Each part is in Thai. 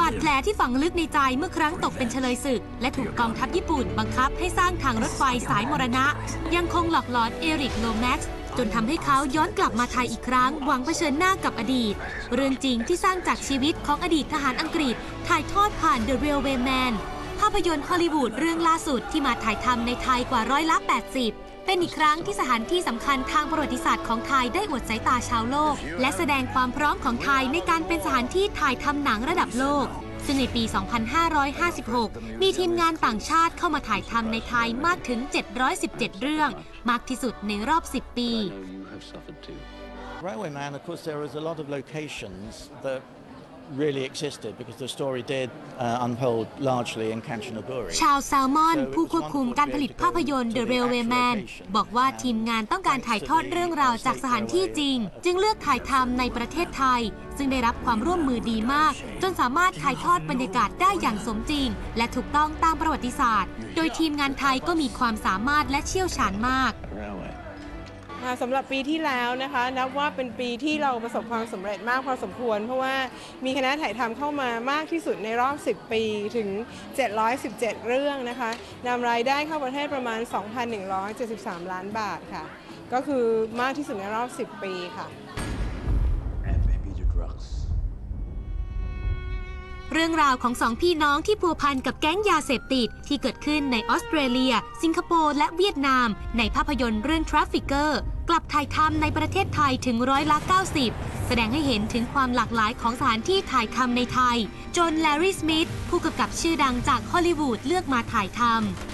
บาดแผลที่ฝังลึกในใจเมื่อครั้งตกเป็นเฉลยศึก และถูกกองทัพญี่ปุ่นบังคับให้สร้างทางรถไฟสายมรณะ ยังคงหลอกหลอนเอริกโลแม็กซ์จนทำให้เขาย้อนกลับมาไทยอีกครั้ง หวังเผชิญหน้ากับอดีต เรื่องจริงที่สร้างจากชีวิตของอดีตทหารอังกฤษ ถ่ายทอดผ่าน The Railway Man ภาพยนตร์ฮอลลีวูดเรื่องล่าสุดที่มาถ่ายทำในไทยกว่าร้อยละ 80 เป็นอีกครั้งที่สถานที่สำคัญทางประวัติศาสตร์ของไทยได้อวดสายตาชาวโลก และแสดงความพร้อมของไทยในการเป็นสถานที่ถ่ายทำหนังระดับโลก ซึ่งในปี 2556 มีทีมงานต่างชาติเข้ามาถ่ายทำในไทยมากถึง 717 เรื่อง มากที่สุดในรอบ 10 ปี Railway Man, of course, there was a lot of locations that really existed because the story did uh, unfold largely in Kanchanaburi. ชาวแซลมอน ผู้ควบคุมการผลิตภาพยนตร์ The Railway Man บอกว่าทีมงานต้องการถ่ายทอดเรื่องราวจากสถานที่จริง จึงเลือกถ่ายทำในประเทศไทย ซึ่งได้รับความร่วมมือดีมาก จนสามารถถ่ายทอดบรรยากาศได้อย่างสมจริง และถูกต้องตามประวัติศาสตร์ โดยทีมงานไทยก็มีความสามารถและเชี่ยวชาญมาก Railway. ค่ะ สำหรับปีที่แล้วนะคะนับว่าเป็นปีที่เราประสบความสำเร็จมากพอสมควร เพราะว่ามีคณะถ่ายทำเข้ามามากที่สุดในรอบ 10 ปีถึง 717 เรื่องนะคะนำรายได้เข้าประเทศประมาณ 2,173 ล้านบาทค่ะ ก็คือมากที่สุดในรอบ 10 ปีค่ะ เรื่องราวของสองพี่น้องที่พัวพันกับแก๊งยาเสพติด ที่เกิดขึ้นในออสเตรเลีย สิงคโปร์และเวียดนาม ในภาพยนตร์เรื่อง Trafficker กลับถ่ายทำในประเทศไทยถึงร้อยละ90 แสดงให้เห็นถึงความหลากหลายของสถานที่ถ่ายทำในไทย จนแลรี่สมิธผู้กำกับชื่อดังจากฮอลลีวูดเลือกมาถ่ายทำ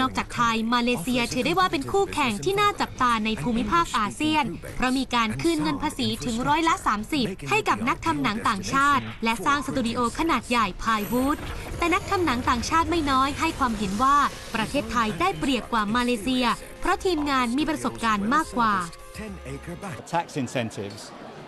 นอกจากไทย มาเลเซียถือได้ว่าเป็นคู่แข่งที่น่าจับตาในภูมิภาคอาเซียน เพราะมีการคืนเงินภาษีถึงร้อยละ 30 ให้กับนักทำหนังต่างชาติ และสร้างสตูดิโอขนาดใหญ่พายวูดแต่นักทำหนังต่างชาติไม่น้อยให้ความเห็นว่าประเทศไทยได้เปรียบกว่ามาเลเซีย เพราะทีมงานมีประสบการณ์มากกว่า10 acre back. tax incentives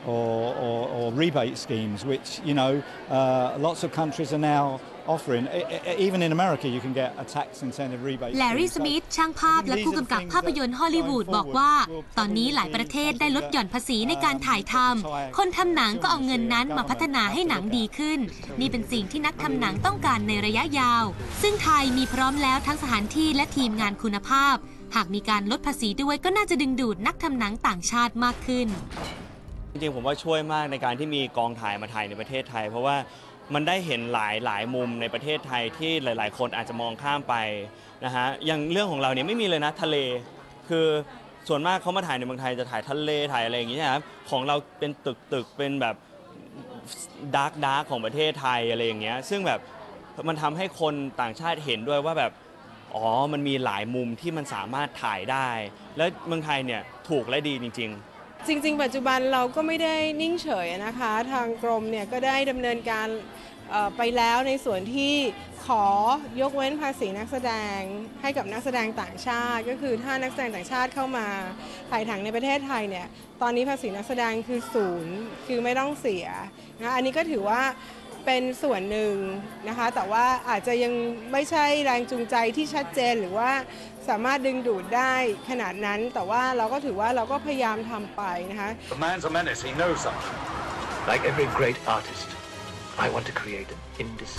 or, or, or rebate schemes, which you know uh, lots of countries are now offering. E- e- Even in America, you can get a tax incentive rebate. แลรี่ scheme. ส So มิธช่างภาพและผู้กำกับภาพยนตร์ฮอลลีวูดบอกว่า ตอนนี้หลายประเทศได้ลดหย่อนภาษีในการถ่ายทำ คนทำหนังก็เอาเงินนั้นมาพัฒนาให้หนังดีขึ้น นี่เป็นสิ่งที่นักทำหนังต้องการในระยะยาว ซึ่งไทยมีพร้อมแล้วทั้งสถานที่และทีมงานคุณภาพ หากมีการลดภาษีด้วยก็น่าจะดึงดูดนักทำหนังต่างชาติมากขึ้น จริงๆ ผมว่าช่วยมากในการที่มีกองถ่ายมาถ่ายในประเทศไทย เพราะว่ามันได้เห็นหลายหลายมุมในประเทศไทยที่หลาย ๆ คนอาจจะมองข้ามไปนะฮะอย่างเรื่องของเราเนี่ยไม่มีเลยนะทะเล คือส่วนมากเขามาถ่ายในเมืองไทยจะถ่ายทะเลถ่ายอะไรอย่างเงี้ยครับของเราเป็นตึกตึกเป็นแบบดาร์กดาร์กของประเทศไทยอะไรอย่างเงี้ยซึ่งแบบมันทำให้คนต่างชาติเห็นด้วยว่าแบบอ๋อมันมีหลายมุมที่มันสามารถถ่ายได้ แล้วเมืองไทยเนี่ยถูกและดีจริง ๆ จริง ๆ ปัจจุบันเราก็ไม่ได้นิ่งเฉยนะคะ ทางกรมเนี่ยก็ได้ดำเนินการไปแล้วในส่วนที่ขอยกเว้นภาษีนักแสดงให้กับนักแสดงต่างชาติ ก็คือถ้านักแสดงต่างชาติเข้ามาถ่ายถังในประเทศไทยเนี่ยตอนนี้ภาษีนักแสดงคือศูนย์คือไม่ต้องเสียนะอันนี้ก็ถือว่า เป็นส่วนหนึ่งนะคะ แต่ว่าอาจจะยังไม่ใช่แรงจูงใจที่ชัดเจนหรือว่าสามารถดึงดูดได้ขนาดนั้น แต่ว่าเราก็ถือว่าเราก็พยายามทำไปนะคะ The man's a menace, he knows that. Like every great artist,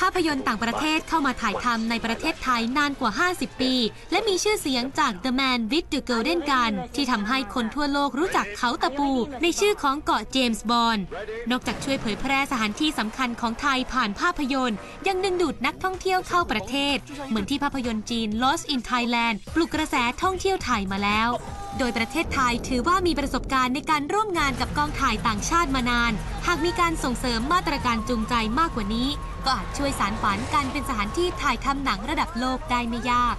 ภาพยนตร์ต่างประเทศเข้ามาถ่ายทำในประเทศไทยนานกว่า 50 ปี และมีชื่อเสียงจาก The Man with the Golden Gun ที่ทำให้คนทั่วโลกรู้จักเขาตะปู ในชื่อของเกาะเจมส์บอนด์นอกจากช่วยเผยแพร่สถานที่สำคัญของไทยผ่านภาพยนตร์ ยังดึงดูดนักท่องเที่ยวเข้าประเทศ เหมือนที่ภาพยนตร์จีน Lost in Thailand ปลุกกระแสท่องเที่ยวไทยมาแล้ว โดยประเทศไทยถือว่ามีประสบการณ์ในการร่วมงานกับกองถ่ายต่างชาติมานาน หากมีการส่งเสริมมาตรการจูงใจมากกว่านี้ ก็อาจช่วยสารฝันการเป็นสถานที่ถ่ายทำหนังระดับโลกได้ไม่ยาก